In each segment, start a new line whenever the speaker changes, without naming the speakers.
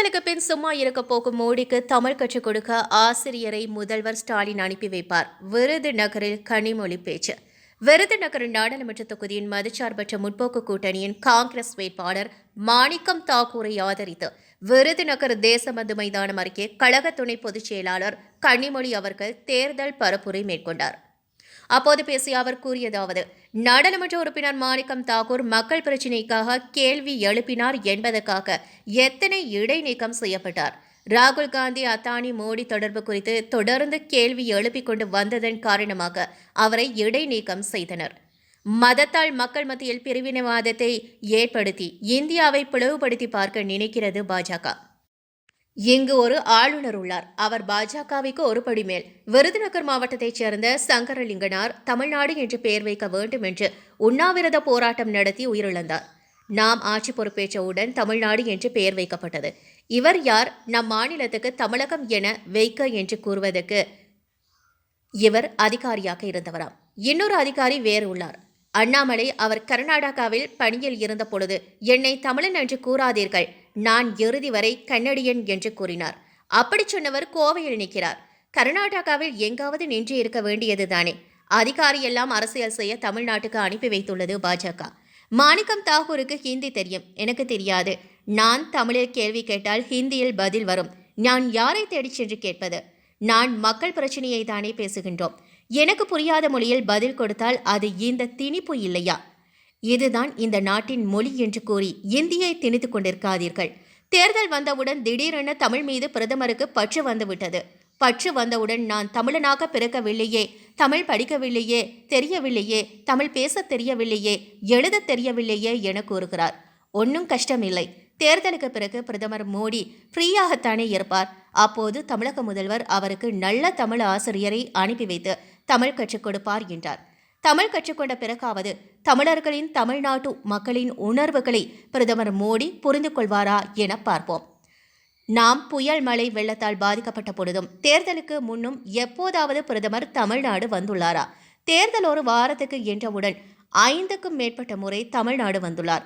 தேர்தலுக்கு பின் சும்மா இருக்க போகும் மோடிக்கு தமிழ் கற்றுக் கொடுக்க ஆசிரியரை முதல்வர் ஸ்டாலின் அனுப்பி வைப்பார். விருதுநகரில் கனிமொழி பேச்சு. விருதுநகர் நாடாளுமன்ற தொகுதியின் மதச்சார்பற்ற முற்போக்கு கூட்டணியின் காங்கிரஸ் வேட்பாளர் மாணிக்கம் தாக்கூரை ஆதரித்து விருதுநகர் தேசபந்து மைதானம் அருகே கழக துணை பொதுச் செயலாளர் கனிமொழி அவர்கள் தேர்தல் பரப்புரை மேற்கொண்டார். அப்போது பேசிய அவர் கூறியதாவது நாடாளுமன்ற உறுப்பினர் மாணிக்கம் தாக்கூர் மக்கள் பிரச்சினைக்காக கேள்வி எழுப்பினார் என்பதற்காக எத்தனை இடைநீக்கம் செய்யப்பட்டார்? ராகுல் காந்தி அத்தானி மோடி தொடர்பு குறித்து தொடர்ந்து கேள்வி எழுப்பிக் கொண்டு வந்ததன் காரணமாக அவரை இடைநீக்கம் செய்தனர். மதத்தால் மக்கள் மத்தியில் பிரிவினைவாதத்தை ஏற்படுத்தி இந்தியாவை பிளவுபடுத்தி பார்க்க நினைக்கிறது பாஜக. இங்கு ஒரு ஆளுநர் உள்ளார். அவர் பாஜகவிற்கு ஒரு படி மேல் விருதுநகர் மாவட்டத்தைச் சேர்ந்த சங்கரலிங்கனார் தமிழ்நாடு என்று பெயர் வைக்க வேண்டும் என்று உண்ணாவிரத போராட்டம் நடத்தி உயிரிழந்தார். நாம் ஆட்சி பொறுப்பேற்றவுடன் தமிழ்நாடு என்று பெயர் வைக்கப்பட்டது. இவர் யார்? நம் மாநிலத்துக்கு தமிழகம் என வைக்க என்று கூறுவதற்கு இவர் அதிகாரியாக இருந்தவராம். இன்னொரு அதிகாரி வேறு உள்ளார். அண்ணாமலை அவர் கர்நாடகாவில் பணியில் இருந்த பொழுது என்னை தமிழன் என்று கூறாதீர்கள். நான் இறுதி வரை கன்னடியன் என்று கூறினார். அப்படி சொன்னவர் கோவையில் நிற்கிறார். கர்நாடகாவில் எங்காவது நின்று இருக்க வேண்டியதுதானே. அதிகாரியெல்லாம் அரசியல் செய்ய தமிழ்நாட்டுக்கு அனுப்பி வைத்துள்ளது பாஜக. மாணிக்கம் தாகூருக்கு ஹிந்தி தெரியும். எனக்கு தெரியாது. நான் தமிழில் கேள்வி கேட்டால் ஹிந்தியில் பதில் வரும். நான் யாரை தேடிச் சென்று கேட்பது? நான் மக்கள் பிரச்சனையை தானே பேசுகின்றோம். எனக்கு புரியாத மொழியில் பதில் கொடுத்தால் அது இந்த திணிப்பு இல்லையா? இதுதான் இந்த நாட்டின் மொழி என்று கூறி இந்தியை திணித்து கொண்டிருக்காதீர்கள். தேர்தல் வந்தவுடன் திடீரென தமிழ் மீது பிரதமருக்கு பற்று வந்துவிட்டது. பற்று வந்தவுடன் நான் தமிழனாக பிறக்கவில்லையே தமிழ் படிக்கவில்லையே தெரியவில்லையே தமிழ் பேசத் தெரியவில்லையே எழுதத் தெரியவில்லையே என கூறுகிறார். ஒன்றும் கஷ்டமில்லை. தேர்தலுக்கு பிறகு பிரதமர் மோடி ஃப்ரீயாகத்தானே இருப்பார். அப்போது தமிழக முதல்வர் அவருக்கு நல்ல தமிழ் ஆசிரியரை அனுப்பி வைத்து தமிழ் கற்றுக் கொடுப்பார் என்றார். தமிழ் கற்றுக்கொண்ட பிறகாவது தமிழர்களின் தமிழ்நாட்டு மக்களின் உணர்வுகளை பிரதமர் மோடி புரிந்து கொள்வாரா என பார்ப்போம். நாம் புயல் மழை வெள்ளத்தால் பாதிக்கப்பட்ட பொழுதும் தேர்தலுக்கு முன்னும் எப்போதாவது பிரதமர் தமிழ்நாடு வந்துள்ளாரா? தேர்தல் ஒரு வாரத்துக்கு என்றவுடன் ஐந்துக்கும் மேற்பட்ட முறை தமிழ்நாடு வந்துள்ளார்.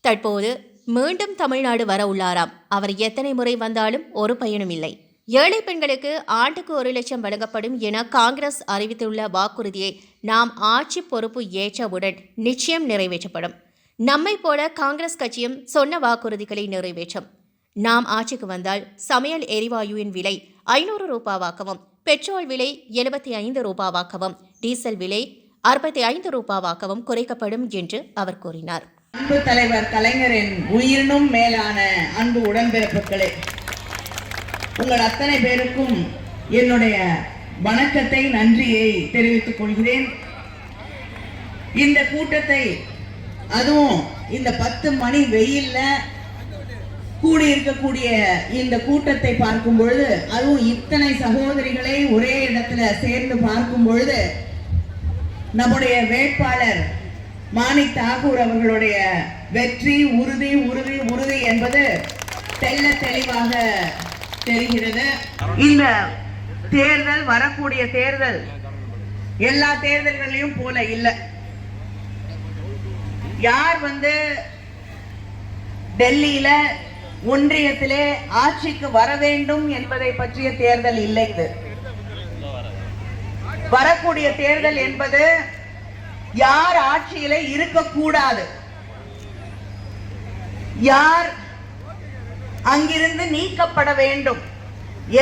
தற்போது மீண்டும் தமிழ்நாடு வர உள்ளாராம். அவர் எத்தனை முறை வந்தாலும் ஒரு பயனும் இல்லை. ஏழை பெண்களுக்கு ஆண்டுக்கு ஒரு லட்சம் வழங்கப்படும் என காங்கிரஸ் அறிவித்துள்ள வாக்குறுதியை நாம் ஆட்சி பொறுப்பு ஏற்றவுடன் நிச்சயம் நிறைவேற்றப்படும். நம்மை போல காங்கிரஸ் கட்சியும் சொன்ன வாக்குறுதிகளை நிறைவேற்றும். நாம் ஆட்சிக்கு வந்தால் சமையல் எரிவாயுவின் விலை ஐநூறு ரூபாவாக்கவும் பெட்ரோல் விலை எழுபத்தி ஐந்து ரூபாவாக்கவும் டீசல் விலை அறுபத்தி ஐந்து ரூபாவாக்கவும் குறைக்கப்படும் என்று அவர் கூறினார்.
அன்பு தலைவர் கலைஞரின் உயிரினும் மேலான அன்பு உடன்பிறப்புகளே உங்கள் அத்தனை பேருக்கும் என்னுடைய வணக்கத்தை நன்றியை தெரிவித்துக் கொள்கிறேன். இந்த கூட்டத்தை அதுவும் இந்த பத்து மணி வெயில்ல கூடியிருக்கக்கூடிய இந்த கூட்டத்தை பார்க்கும் பொழுது அதுவும் இத்தனை சகோதரிகளை ஒரே இடத்துல சேர்ந்து பார்க்கும் பொழுது நம்முடைய வேட்பாளர் மாணி தாகூர் அவர்களுடைய வெற்றி உறுதி உறுதி உறுதி என்பது தெல்ல தெளிவாக தெரிகிறது. இந்த தேர்தல் வரக்கூடிய தேர்தல் எல்லா தேர்தல்களையும் போல இல்லை. யார் வந்து டெல்லியில ஒன்றியத்திலே ஆட்சிக்கு வர வேண்டும் என்பதை பற்றிய தேர்தல் இல்லை இது. வரக்கூடிய தேர்தல் என்பது யார் ஆட்சியில இருக்கக்கூடாது. யார் அங்கிருந்து நீக்கப்பட வேண்டும்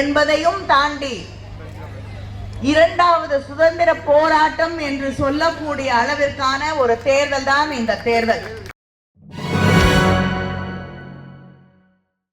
என்பதையும் தாண்டி இரண்டாவது சுதந்திர போராட்டம் என்று சொல்லக்கூடிய அளவிற்கான ஒரு தேர்தல் தான் இந்த தேர்தல்.